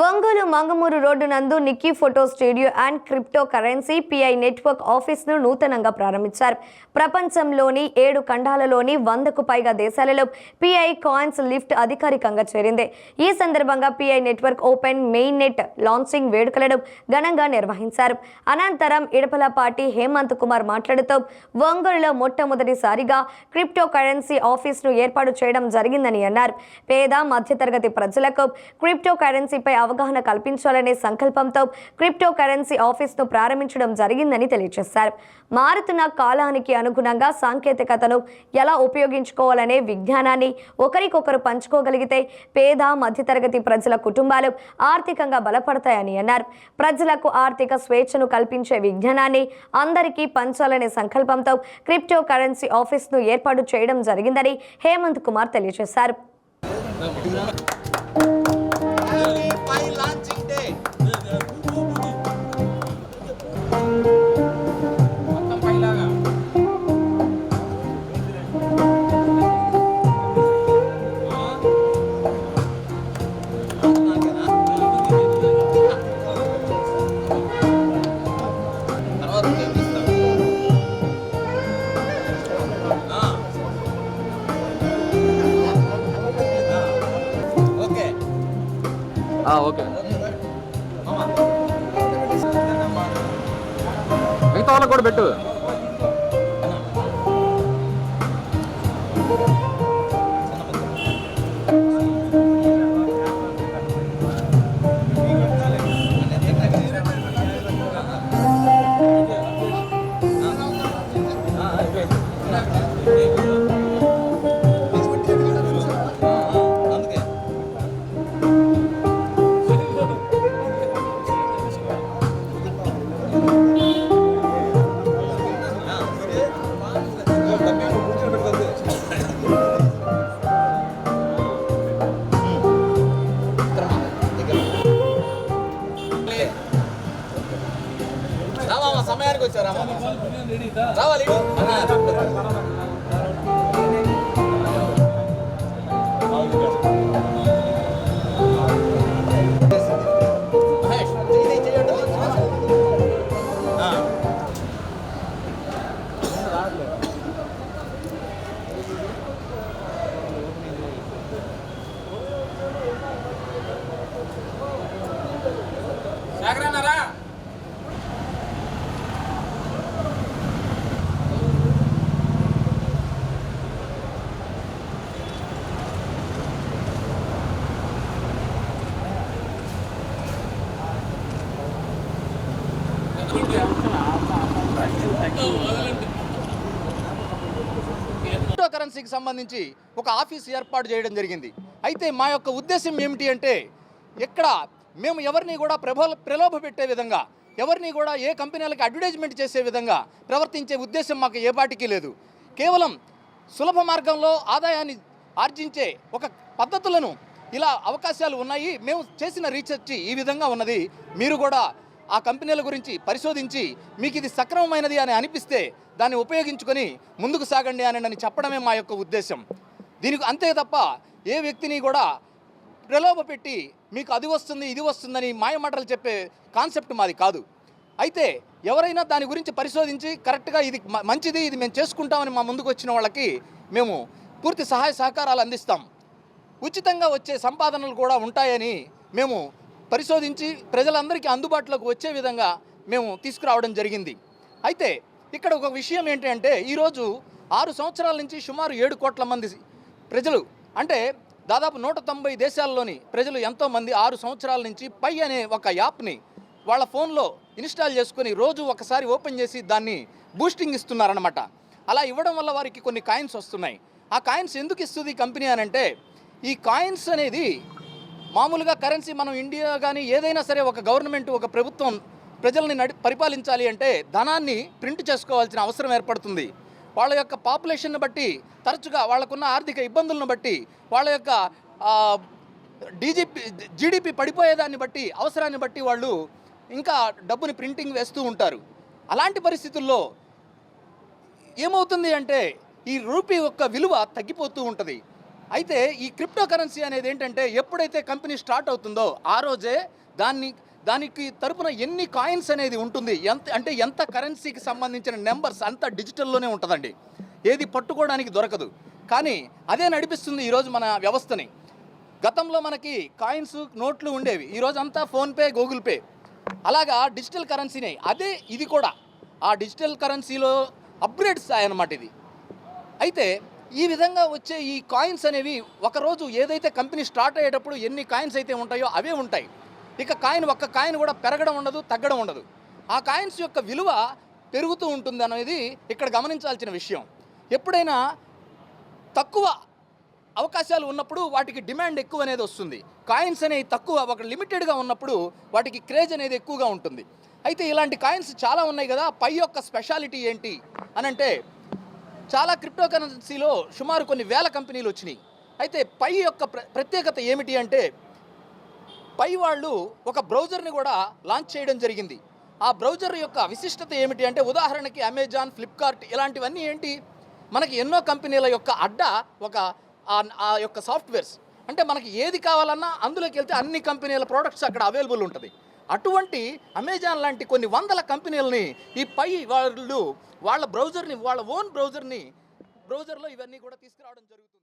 Ongole Mangamuru road నందు Nikki photo studio and crypto currency Pi network ఆఫీస్ను నూతనంగా ప్రారంభించారు. ప్రపంచంలోని ఏడు ఖండాలలోని వందకు పైగా దేశాలలో పిఐ కాయిన్స్ లిఫ్ట్ అధికారికంగా చేరింది. ఈ సందర్భంగా Pi network open main net launching వేడుకలను ఘనంగా నిర్వహించారు. అనంతరం ఇడపలపాటి హేమంత్ కుమార్ మాట్లాడుతూ ఒంగోలులో మొట్టమొదటిసారిగా క్రిప్టో కరెన్సీ ఆఫీస్ను ఏర్పాటు చేయడం జరిగిందని అన్నారు. పేద మధ్యతరగతి ప్రజలకు క్రిప్టో కరెన్సీపై అవగాహన కల్పించాలనే సంకల్పంతో క్రిప్టో కరెన్సీ ఆఫీస్ను ప్రారంభించడం జరిగిందని తెలియజేశారు. మారుతున్న కాలానికి అనుగుణంగా సాంకేతికతను ఎలా ఉపయోగించుకోవాలనే విజ్ఞానాన్ని ఒకరికొకరు పంచుకోగలిగితే పేద మధ్యతరగతి ప్రజల కుటుంబాలు ఆర్థికంగా బలపడతాయని అన్నారు. ప్రజలకు ఆర్థిక స్వేచ్ఛను కల్పించే విజ్ఞానాన్ని అందరికీ పంచాలనే సంకల్పంతో క్రిప్టో కరెన్సీ ఆఫీస్ను ఏర్పాటు చేయడం జరిగిందని హేమంత్ కుమార్ తెలియజేశారు. ఓకే. మిగతా వాళ్ళకి కూడా పెట్టు. రావాలి క్రిప్టో కరెన్సీకి సంబంధించి ఒక ఆఫీస్ ఏర్పాటు చేయడం జరిగింది. అయితే మా యొక్క ఉద్దేశం ఏమిటి అంటే ఇక్కడ మేము ఎవరిని కూడా ప్రభో ప్రలోభ పెట్టే విధంగా ఎవరిని కూడా ఏ కంపెనీలకు అడ్వర్టైజ్మెంట్ చేసే విధంగా ప్రవర్తించే ఉద్దేశం మాకు ఏ పాటికి లేదు. కేవలం సులభ మార్గంలో ఆదాయాన్ని ఆర్జించే ఒక పద్ధతులను ఇలా అవకాశాలు ఉన్నాయి. మేము చేసిన రీసెర్చ్ ఈ విధంగా ఉన్నది. మీరు కూడా ఆ కంపెనీల గురించి పరిశోధించి మీకు ఇది సక్రమమైనది అని అనిపిస్తే దాన్ని ఉపయోగించుకొని ముందుకు సాగండి అని అని చెప్పడమే మా యొక్క ఉద్దేశం. దీనికి అంతే తప్ప ఏ వ్యక్తిని కూడా ప్రలోభ పెట్టి మీకు అది వస్తుంది ఇది వస్తుందని మాయమాటలు చెప్పే కాన్సెప్ట్ మాది కాదు. అయితే ఎవరైనా దాని గురించి పరిశోధించి కరెక్ట్గా ఇది మంచిది ఇది మేము చేసుకుంటామని మా ముందుకు వచ్చిన వాళ్ళకి మేము పూర్తి సహాయ సహకారాలు అందిస్తాం. ఉచితంగా వచ్చే సంపాదనలు కూడా ఉంటాయని మేము పరిశోధించి ప్రజలందరికీ అందుబాటులోకి వచ్చే విధంగా మేము తీసుకురావడం జరిగింది. అయితే ఇక్కడ ఒక విషయం ఏంటి అంటే ఈరోజు ఆరు సంవత్సరాల నుంచి సుమారు ఏడు కోట్ల మంది ప్రజలు అంటే దాదాపు నూట తొంభై దేశాల్లోని ప్రజలు ఎంతోమంది ఆరు సంవత్సరాల నుంచి పై అనే ఒక యాప్ని వాళ్ళ ఫోన్లో ఇన్స్టాల్ చేసుకొని రోజు ఒకసారి ఓపెన్ చేసి దాన్ని బూస్టింగ్ ఇస్తున్నారనమాట అలా ఇవ్వడం వల్ల వారికి కొన్ని కాయిన్స్ వస్తున్నాయి. ఆ కాయిన్స్ ఎందుకు ఇస్తుంది కంపెనీ అని అంటే ఈ కాయిన్స్ అనేది మామూలుగా కరెన్సీ మనం ఇండియా కానీ ఏదైనా సరే ఒక గవర్నమెంట్ ఒక ప్రభుత్వం ప్రజల్ని నడి పరిపాలించాలి అంటే ధనాన్ని ప్రింట్ చేసుకోవాల్సిన అవసరం ఏర్పడుతుంది. వాళ్ళ యొక్క పాపులేషన్ను బట్టి తరచుగా వాళ్ళకున్న ఆర్థిక ఇబ్బందులను బట్టి వాళ్ళ యొక్క డీజీపీ జీడిపి పడిపోయేదాన్ని బట్టి అవసరాన్ని బట్టి వాళ్ళు ఇంకా డబ్బుని ప్రింటింగ్ వేస్తూ ఉంటారు. అలాంటి పరిస్థితుల్లో ఏమవుతుంది అంటే ఈ రూపీ యొక్క విలువ తగ్గిపోతూ ఉంటుంది. అయితే ఈ క్రిప్టో కరెన్సీ అనేది ఏంటంటే ఎప్పుడైతే కంపెనీ స్టార్ట్ అవుతుందో ఆ రోజే దాన్ని దానికి తరపున ఎన్ని కాయిన్స్ అనేది ఉంటుంది ఎంత అంటే ఎంత కరెన్సీకి సంబంధించిన నెంబర్స్ అంతా డిజిటల్లోనే ఉంటుందండి. ఏది పట్టుకోవడానికి దొరకదు. కానీ అదే నడిపిస్తుంది ఈరోజు మన వ్యవస్థని. గతంలో మనకి కాయిన్స్ నోట్లు ఉండేవి. ఈరోజు అంతా ఫోన్పే గూగుల్ పే. అలాగా డిజిటల్ కరెన్సీనే అదే ఇది కూడా. ఆ డిజిటల్ కరెన్సీలో అప్గ్రేడ్స్ అనమాట ఇది. అయితే ఈ విధంగా వచ్చే ఈ కాయిన్స్ అనేవి ఒకరోజు ఏదైతే కంపెనీ స్టార్ట్ అయ్యేటప్పుడు ఎన్ని కాయిన్స్ అయితే ఉంటాయో అవే ఉంటాయి. ఇక కాయిన్ ఒక్క కాయిన్ కూడా పెరగడం ఉండదు తగ్గడం ఉండదు. ఆ కాయిన్స్ యొక్క విలువ పెరుగుతూ ఉంటుంది అనేది ఇక్కడ గమనించాల్సిన విషయం. ఎప్పుడైనా తక్కువ అవకాశాలు ఉన్నప్పుడు వాటికి డిమాండ్ ఎక్కువ అనేది వస్తుంది. కాయిన్స్ అనేవి తక్కువ ఒక లిమిటెడ్గా ఉన్నప్పుడు వాటికి క్రేజ్ అనేది ఎక్కువగా ఉంటుంది. అయితే ఇలాంటి కాయిన్స్ చాలా ఉన్నాయి కదా పై యొక్క స్పెషాలిటీ ఏంటి అని అంటే చాలా క్రిప్టో కరెన్సీలో సుమారు కొన్ని వేల కంపెనీలు వచ్చినాయి. అయితే పై యొక్క ప్ర ప్రత్యేకత ఏమిటి అంటే పై వాళ్ళు ఒక బ్రౌజర్ని కూడా లాంచ్ చేయడం జరిగింది. ఆ బ్రౌజర్ యొక్క విశిష్టత ఏమిటి అంటే ఉదాహరణకి అమెజాన్ ఫ్లిప్కార్ట్ ఇలాంటివన్నీ ఏంటి? మనకి ఎన్నో కంపెనీల యొక్క అడ్డ ఒక ఆ- ఆ యొక్క సాఫ్ట్వేర్స్. అంటే మనకి ఏది కావాలన్నా అందులోకి వెళ్తే అన్ని కంపెనీల ప్రోడక్ట్స్ అక్కడ అవైలబుల్ ఉంటుంది. అటువంటి అమెజాన్ లాంటి కొన్ని వందల కంపెనీలని ఈ పై వాళ్ళు వాళ్ళ బ్రౌజర్ని వాళ్ళ ఓన్ బ్రౌజర్ని బ్రౌజర్లో ఇవన్నీ కూడా తీసుకురావడం జరుగుతుంది.